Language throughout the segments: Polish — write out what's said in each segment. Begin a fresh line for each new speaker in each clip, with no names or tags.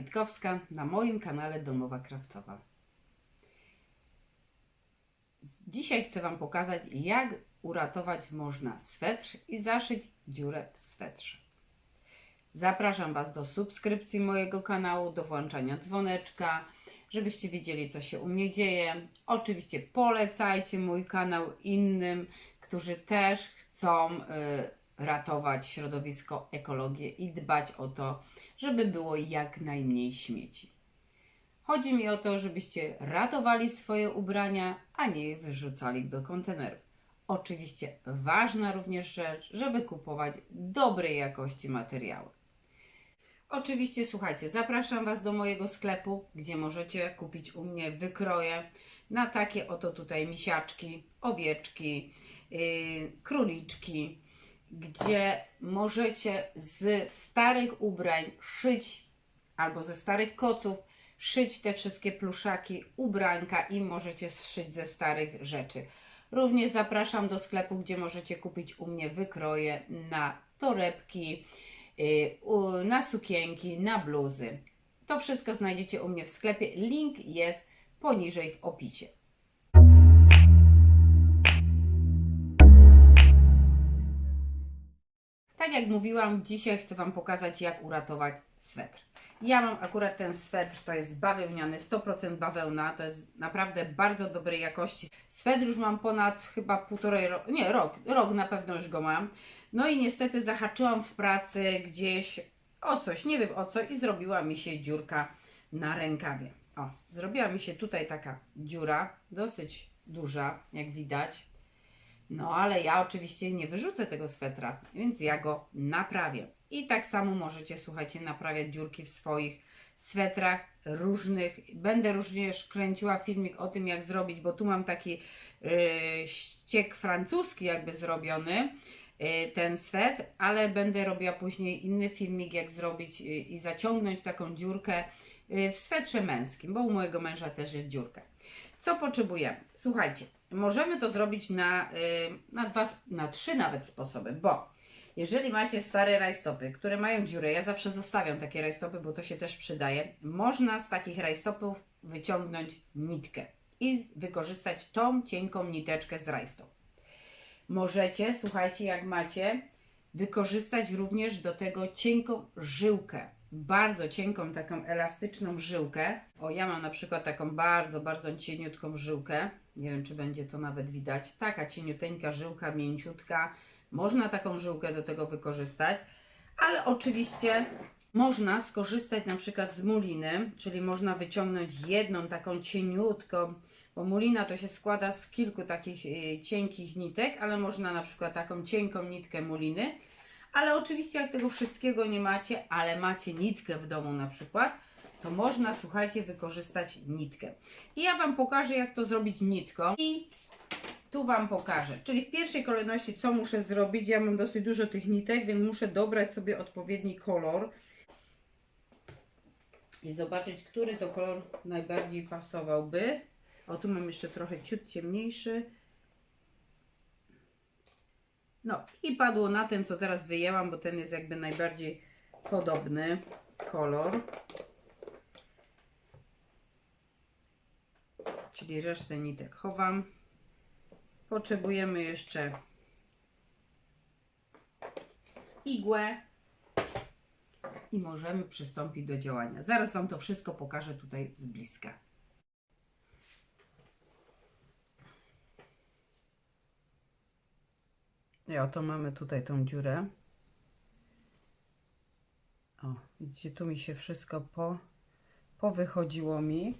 Witkowska, na moim kanale Domowa Krawcowa. Dzisiaj chcę Wam pokazać, jak uratować można swetr i zaszyć dziurę w swetrze. Zapraszam Was do subskrypcji mojego kanału, do włączania dzwoneczka, żebyście wiedzieli, co się u mnie dzieje. Oczywiście polecajcie mój kanał innym, którzy też chcą y, ratować środowisko, ekologię i dbać o to, żeby było jak najmniej śmieci. Chodzi mi o to, żebyście ratowali swoje ubrania, a nie je wyrzucali do kontenerów. Oczywiście ważna również rzecz, żeby kupować dobrej jakości materiały. Oczywiście słuchajcie, zapraszam Was do mojego sklepu, gdzie możecie kupić u mnie wykroje na takie oto tutaj misiaczki, owieczki, yy, króliczki, gdzie możecie z starych ubrań szyć albo ze starych koców szyć te wszystkie pluszaki, ubranka i możecie szyć ze starych rzeczy. Również zapraszam do sklepu, gdzie możecie kupić u mnie wykroje na torebki, u- na sukienki, na bluzy. To wszystko znajdziecie u mnie w sklepie. Link jest poniżej w opisie. Tak jak mówiłam, dzisiaj chcę Wam pokazać, jak uratować swetr. Ja mam akurat ten swetr, to jest bawełniany, 100% bawełna, to jest naprawdę bardzo dobrej jakości. Swetr już mam ponad chyba półtorej roku, nie, rok, rok na pewno już go mam. No i niestety zahaczyłam w pracy gdzieś o coś, nie wiem o co i zrobiła mi się dziurka na rękawie. O, zrobiła mi się tutaj taka dziura, dosyć duża, jak widać. No ale ja oczywiście nie wyrzucę tego swetra, więc ja go naprawię. I tak samo możecie, słuchajcie, naprawiać dziurki w swoich swetrach różnych. Będę również kręciła filmik o tym, jak zrobić, bo tu mam taki yy, ściek francuski jakby zrobiony, yy, ten swetr, ale będę robiła później inny filmik, jak zrobić yy, i zaciągnąć taką dziurkę yy, w swetrze męskim, bo u mojego męża też jest dziurka. Co potrzebujemy? Słuchajcie, możemy to zrobić na, y, na dwa, na trzy nawet sposoby, bo jeżeli macie stare rajstopy, które mają dziurę, ja zawsze zostawiam takie rajstopy, bo to się też przydaje, można z takich rajstopów wyciągnąć nitkę i wykorzystać tą cienką niteczkę z rajstop. Możecie, słuchajcie, jak macie, wykorzystać również do tego cienką żyłkę. Bardzo cienką, taką elastyczną żyłkę. O, ja mam na przykład taką bardzo, bardzo cieniutką żyłkę. Nie wiem, czy będzie to nawet widać. Taka cieniuteńka żyłka, mięciutka. Można taką żyłkę do tego wykorzystać, ale oczywiście można skorzystać na przykład z muliny, czyli można wyciągnąć jedną taką cieniutką, bo mulina to się składa z kilku takich y, cienkich nitek, ale można na przykład taką cienką nitkę muliny. Ale oczywiście jak tego wszystkiego nie macie, ale macie nitkę w domu na przykład, to można, słuchajcie, wykorzystać nitkę. I ja Wam pokażę, jak to zrobić nitką. I tu Wam pokażę. Czyli w pierwszej kolejności, co muszę zrobić. Ja mam dosyć dużo tych nitek, więc muszę dobrać sobie odpowiedni kolor. I zobaczyć, który to kolor najbardziej pasowałby. O, tu mam jeszcze trochę ciut ciemniejszy. No i padło na ten, co teraz wyjęłam, bo ten jest jakby najbardziej podobny kolor. Czyli resztę nitek chowam. Potrzebujemy jeszcze igłę i możemy przystąpić do działania. Zaraz Wam to wszystko pokażę tutaj z bliska. I oto mamy tutaj tą dziurę. O, widzicie, tu mi się wszystko po, powychodziło mi.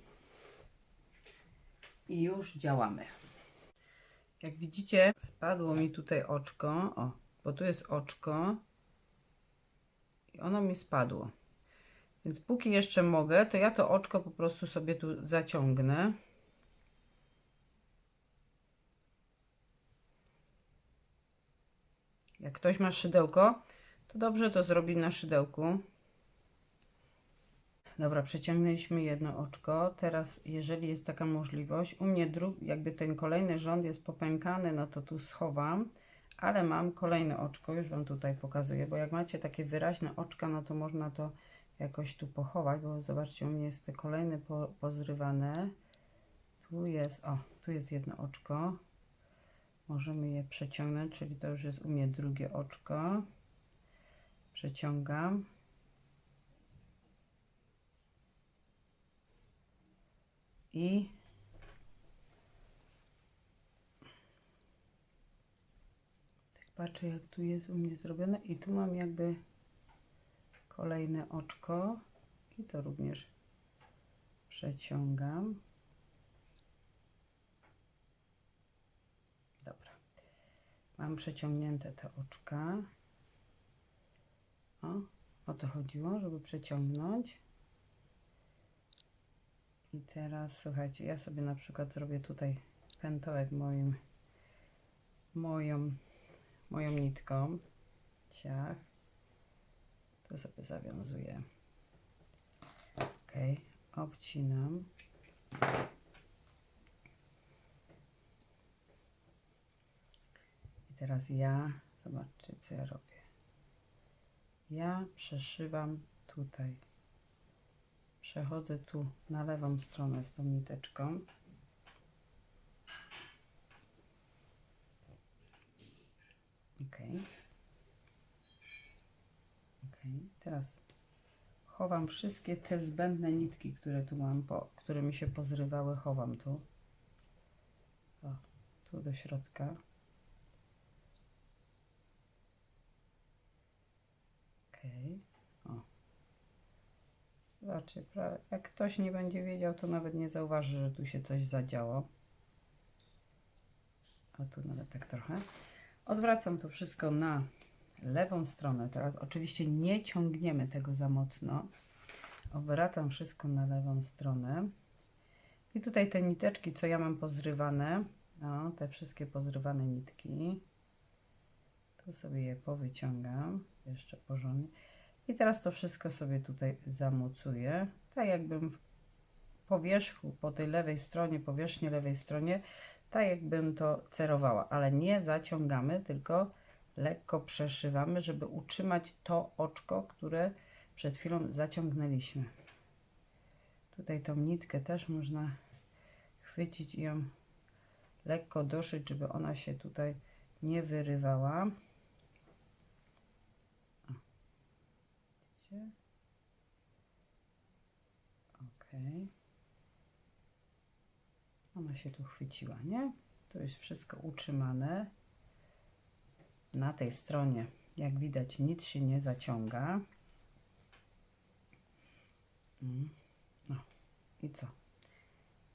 I już działamy. Jak widzicie, spadło mi tutaj oczko. O, bo tu jest oczko. I ono mi spadło. Więc póki jeszcze mogę, to ja to oczko po prostu sobie tu zaciągnę. Jak ktoś ma szydełko, to dobrze to zrobić na szydełku. Dobra, przeciągnęliśmy jedno oczko. Teraz, jeżeli jest taka możliwość, u mnie jakby ten kolejny rząd jest popękany, no to tu schowam, ale mam kolejne oczko, już Wam tutaj pokazuję, bo jak macie takie wyraźne oczka, no to można to jakoś tu pochować, bo zobaczcie, u mnie jest te kolejne po, pozrywane. Tu jest, o, tu jest jedno oczko. Możemy je przeciągnąć, czyli to już jest u mnie drugie oczko. Przeciągam. I tak patrzę, jak tu jest u mnie zrobione. I tu mam jakby kolejne oczko. I to również przeciągam. Dobra. Mam przeciągnięte te oczka. O, o to chodziło, żeby przeciągnąć. I teraz słuchajcie, ja sobie na przykład zrobię tutaj pętołek moim, moją, moją nitką. Ciach. To sobie zawiązuję. Ok, obcinam. Teraz ja, zobaczcie co ja robię. Ja przeszywam tutaj. Przechodzę tu na lewą stronę z tą niteczką. Ok. Ok. Teraz chowam wszystkie te zbędne nitki, które tu mam, po, które mi się pozrywały, chowam tu. O, tu do środka. Okej. O. Zobaczcie, pra- jak ktoś nie będzie wiedział, to nawet nie zauważy, że tu się coś zadziało. A tu nawet tak trochę. Odwracam to wszystko na lewą stronę. Teraz oczywiście nie ciągniemy tego za mocno. Obracam wszystko na lewą stronę. I tutaj te niteczki, co ja mam pozrywane, no, te wszystkie pozrywane nitki, tu sobie je powyciągam jeszcze porządnie. I teraz to wszystko sobie tutaj zamocuję, tak jakbym po wierzchu, po tej lewej stronie, powierzchni lewej stronie, tak jakbym to cerowała, ale nie zaciągamy, tylko lekko przeszywamy, żeby utrzymać to oczko, które przed chwilą zaciągnęliśmy. Tutaj tą nitkę też można chwycić i ją lekko doszyć, żeby ona się tutaj nie wyrywała. Okej. Ona się tu chwyciła, nie? To jest wszystko utrzymane. Na tej stronie, jak widać, nic się nie zaciąga. Mm. No i co?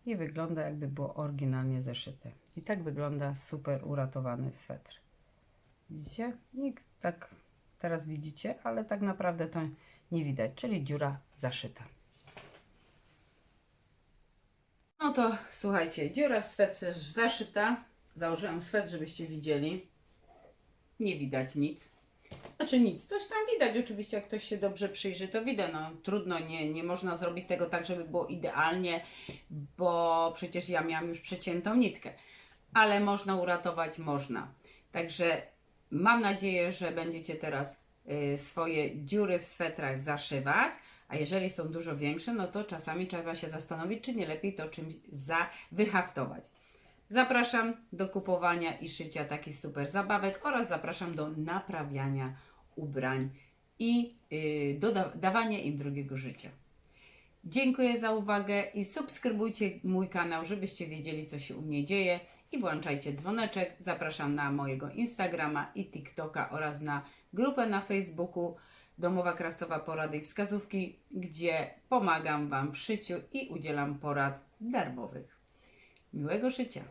I wygląda jakby było oryginalnie zeszyte. I tak wygląda super uratowany swetr. Widzicie? Nikt tak teraz widzicie, ale tak naprawdę to nie widać, czyli dziura zaszyta. No to słuchajcie, dziura w swetrze zaszyta. Założyłam swetr, żebyście widzieli. Nie widać nic. Znaczy nic, coś tam widać oczywiście, jak ktoś się dobrze przyjrzy, to widać. No, trudno, nie, nie można zrobić tego tak, żeby było idealnie, bo przecież ja miałam już przeciętą nitkę. Ale można uratować, można. Także mam nadzieję, że będziecie teraz y, swoje dziury w swetrach zaszywać. A jeżeli są dużo większe, no to czasami trzeba się zastanowić, czy nie lepiej to czymś za wyhaftować. Zapraszam do kupowania i szycia takich super zabawek oraz zapraszam do naprawiania ubrań i yy, do da- dawania im drugiego życia. Dziękuję za uwagę i subskrybujcie mój kanał, żebyście wiedzieli, co się u mnie dzieje i włączajcie dzwoneczek. Zapraszam na mojego Instagrama i TikToka oraz na grupę na Facebooku Domowa Krawcowa Porady i Wskazówki, gdzie pomagam Wam w szyciu i udzielam porad darmowych. Miłego szycia!